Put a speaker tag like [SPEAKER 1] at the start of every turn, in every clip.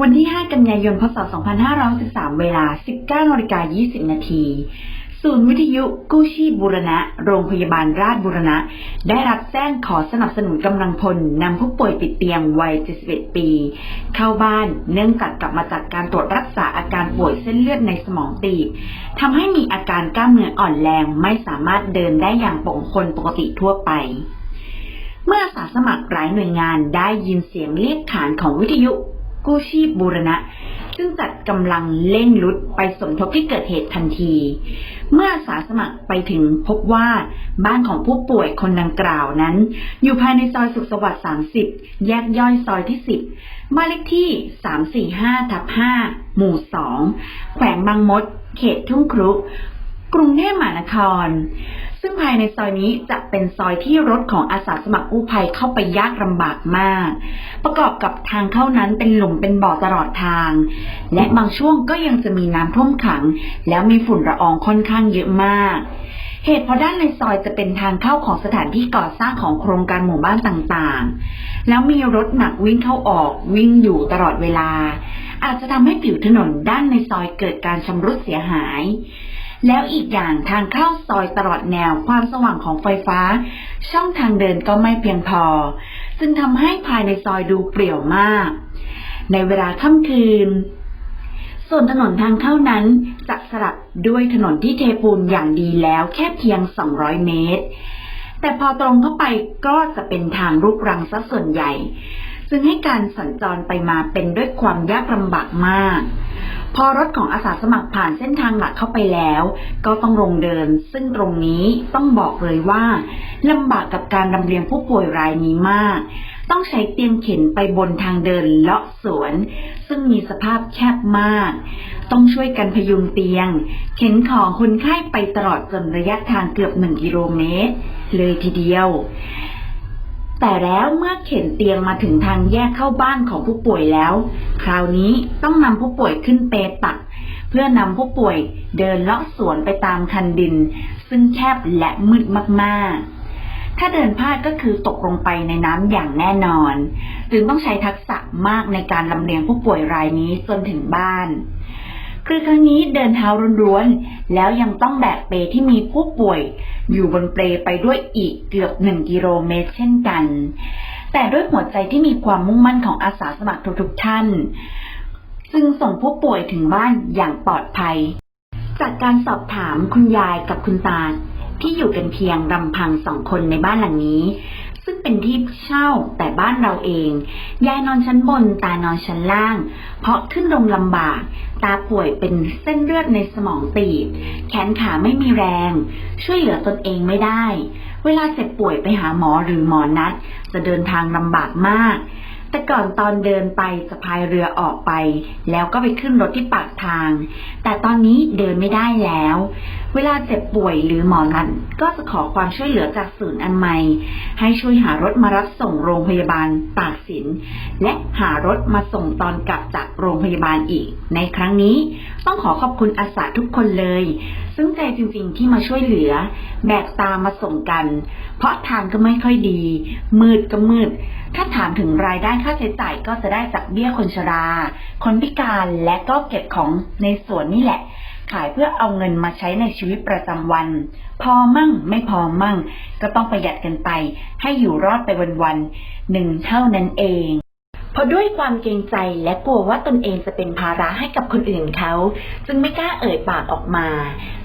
[SPEAKER 1] วันที่ 5 กันยายน พศ 2513 เวลา 19นาฬิกา20 นาที ศูนย์วิทยุกู้ชีพบูรณะ โรงพยาบาลราชบูรณะ ได้รับแจ้งขอสนับสนุนกำลังพลนำผู้ป่วยติดเตียงวัย 71 ปี เข้าบ้านเนื่องจากกลับมาจากการตรวจรักษาอาการป่วยเส้นเลือดในสมองตีบทำให้มีอาการกล้ามเนื้ออ่อนแรงไม่สามารถเดินได้อย่างปกคนปกติทั่วไปเมื่ออาสาสมัครหลายหน่วยงานได้ยินเสียงเรียกขานของวิทยุ กู้ชีพบูรณะ ซึ่งจัดกำลังเร่งรุดไปสมทบที่เกิดเหตุทันที เมื่ออาสาสมัครไปถึงพบว่าบ้านของผู้ป่วยคนดังกล่าวนั้น อยู่ภายในซอยสุขสวัสดิ์ 30 แยกย่อยซอยที่ 10 บ้านเลขที่ 345ทับ5หมู่ 2 แขวงบางมด เขตทุ่งครุกรุงเทพมหานคร ซึ่งภายในซอยนี้จะเป็นซอยที่รถของอาสาสมัครกู้ภัยเข้าไปยากลำบากมาก ประกอบกับทางเข้านั้นเป็นหลุมเป็นบ่อตลอดทาง และบางช่วงก็ยังจะมีน้ำท่วมขัง แล้วมีฝุ่นละอองค่อนข้างเยอะมากเหตุเพราะด้านในซอยจะเป็นทางเข้าของสถานที่ก่อสร้างของโครงการหมู่บ้านต่างๆ แล้วมีรถหนักวิ่งเข้าออกวิ่งอยู่ตลอดเวลา อาจจะทำให้ผิวถนนด้านในซอยเกิดการชำรุดเสียหาย แล้วอีกอย่างทางเข้าซอยตลอดแนวความสว่างของไฟฟ้า ช่องทางเดินก็ไม่เพียงพอ ซึ่งทำให้ภายในซอยดูเปรี่ยวมาก ในเวลาค่ำคืน ส่วนถนนทางเข้านั้นจะสลับด้วยถนนที่เทปูนอย่างดีแล้วแค่เพียง 200 เมตร แต่พอตรงเข้าไปก็จะเป็นทางรุกรังซะส่วนใหญ่ ซึ่งให้การสัญจรไปมาเป็นด้วยความยากลำบากมาก พอรถของอาสาสมัครผ่านเส้นทางหลักเข้าไปแล้ว ก็ต้องลงเดิน ซึ่งตรงนี้ต้องบอกเลยว่าลำบากกับการลำเลียงผู้ป่วยรายนี้มาก ต้องใช้เตียงเข็นไปบนทางเดินเลาะสวน ซึ่งมีสภาพแคบมาก ต้องช่วยกันพยุงเตียง เข็นของคนไข้ไปตลอดจนระยะทางเกือบหนึ่งกิโลเมตรเลยทีเดียว แต่แล้วเมื่อเข็นเตียงมาถึงทางแยกเข้าบ้านของผู้ป่วยแล้ว คราวนี้ต้องนำผู้ป่วยขึ้นเปตัก เพื่อนำผู้ป่วยเดินเลาะสวนไปตามคันดิน ซึ่งแคบและมืดมากๆ ถ้าเดินพลาดก็คือตกลงไปในน้ำอย่างแน่นอน จึงต้องใช้ทักษะมากในการลำเลียงผู้ป่วยรายนี้จนถึงบ้าน คือครั้งนี้เดินเท้าร้วนๆ แล้วยังต้องแบกเปลที่มีผู้ป่วย อยู่บนเปลไปด้วยอีกเกือบหนึ่งกิโลเมตรเช่นกัน แต่ด้วยหัวใจที่มีความมุ่งมั่นของอาสาสมัครทุกๆท่าน ซึ่งส่งผู้ป่วยถึงบ้านอย่างปลอดภัย จากการสอบถามคุณยายกับคุณตาที่อยู่กันเพียงลำพังสองคนในบ้านหลังนี้ ซึ่งเป็นที่เช่าแต่บ้านเราเอง ยายนอนชั้นบนตานอนชั้นล่าง เพราะขึ้นลงลำบาก ตาป่วยเป็นเส้นเลือดในสมองตีบ แขนขาไม่มีแรง ช่วยเหลือตนเองไม่ได้ เวลาเจ็บป่วยไปหาหมอหรือหมอนัด จะเดินทางลำบากมาก แต่ก่อนตอนเดินไปจะพายเรือออกไป แล้วก็ไปขึ้นรถที่ปากทาง แต่ตอนนี้เดินไม่ได้แล้ว เวลาเจ็บป่วยหรือหมอนัดก็จะขอความช่วยเหลือจากศูนย์อนามัยให้ช่วยหารถมารับส่งโรงพยาบาลตากสิน และหารถมาส่งตอนกลับจากโรงพยาบาลอีก ในครั้งนี้ต้องขอขอบคุณอาสาทุกคนเลยซึ่งใจจริงๆที่มาช่วยเหลือ แบกตามมาส่งกัน เพราะทางก็ไม่ค่อยดี มืดก็มืด ถ้าถามถึงรายได้ค่าใช้จ่ายก็จะได้จากเบี้ยคนชรา คนพิการและก็เก็บของในสวนนี่แหละ ขายเพื่อเอาเงินมาใช้ในชีวิตประจำวัน พอมั่งไม่พอมั่ง ก็ต้องประหยัดกันไป ให้อยู่รอดไปวันๆหนึ่งเท่านั้นเอง เพราะด้วยความเกรงใจและกลัวว่าตนเองจะเป็นภาระให้กับคนอื่นเขา จึงไม่กล้าเอ่ยปากออกมา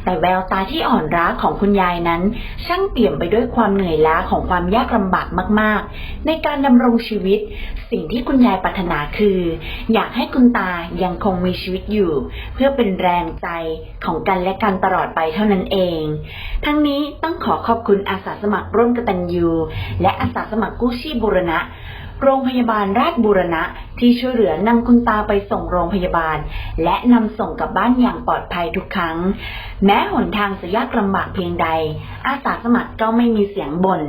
[SPEAKER 1] แต่แววตาที่อ่อนร้าของคุณยายนั้น ช่างเปี่ยมไปด้วยความเหนื่อยล้าของความยากลำบากมาก ๆ ในการดำรงชีวิต สิ่งที่คุณยายปรารถนาคือ อยากให้คุณตายังคงมีชีวิตอยู่ เพื่อเป็นแรงใจของกันและกันตลอดไปเท่านั้นเอง ทั้งนี้ต้องขอขอบคุณอาสาสมัครร่วมกตัญญูและอาสาสมัครกู้ชีพบุรณะ โรงพยาบาลราชบูรณะที่ช่วยเหลือนำคุณตาไปส่งโรงพยาบาล และนำส่งกลับบ้านอย่างปลอดภัยทุกครั้ง แม้หนทางจะยากลำบากเพียงใด อาสาสมัครก็ไม่มีเสียงบน่น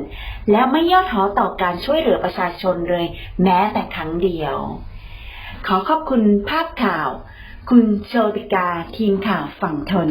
[SPEAKER 1] และไม่ย่อท้อต่อการช่วยเหลือประชาชนเลย แม้แต่ครั้งเดียว ขอขอบคุณภาพข่าว คุณโชติกาทีมข่าวฝั่งทน